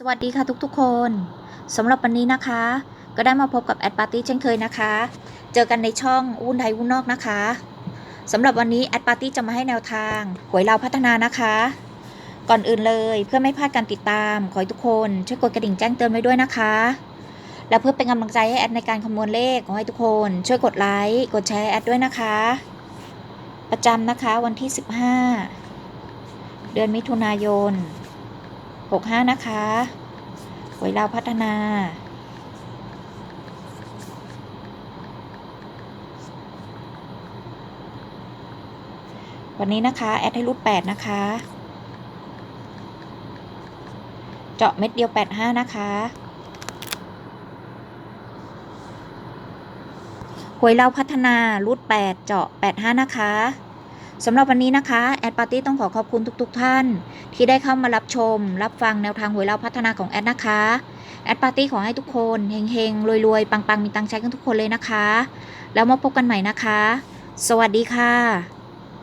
สวัสดีค่ะทุกๆคนสำหรับวันนี้นะคะ ก็ได้มาพบกับแอดปาร์ตี้เช่นเคยนะคะ เจอกันในช่องวุ่นไทยวุ่นนอกนะคะสำหรับวันนี้แอดปาร์ตี้จะมาให้แนวทางหวยเราวพัฒนานะคะ ก่อนอื่นเลยเพื่อไม่พลาดการติดตาม ขอให้ทุกคนช่วยกดกระดิ่งแจ้งเตือนไว้ด้วยนะคะ และเพื่อเป็นกำลังใจให้แอดในการคำนวณเลขขอให้ทุกคนช่วยกดไลค์กดแชร์แอดด้วยนะคะ ประจำนะคะวันที่ 15 เดือนมิถุนายน 65 นะคะหวยลาวพัฒนาวันนี้นะคะ แอดให้รูด8นะคะ เจาะเม็ดเดียว 85 นะคะหวยเราพัฒนารูด8เจาะ 85 นะคะ สำหรับวันนี้นะคะแอดปาร์ตี้ต้องขอขอบคุณทุกๆทท่าน ที่ได้เข้ามารับชม รับฟังแนวทางหวยเราพัฒนาของแอดนะคะแอดปาร์ตี้ขอให้ทุกคนเฮงๆรวยๆ ปังๆ มีตังใช้กันทุกคนเลยนะคะ แล้วมาพบกันใหม่นะคะ สวัสดีค่ะ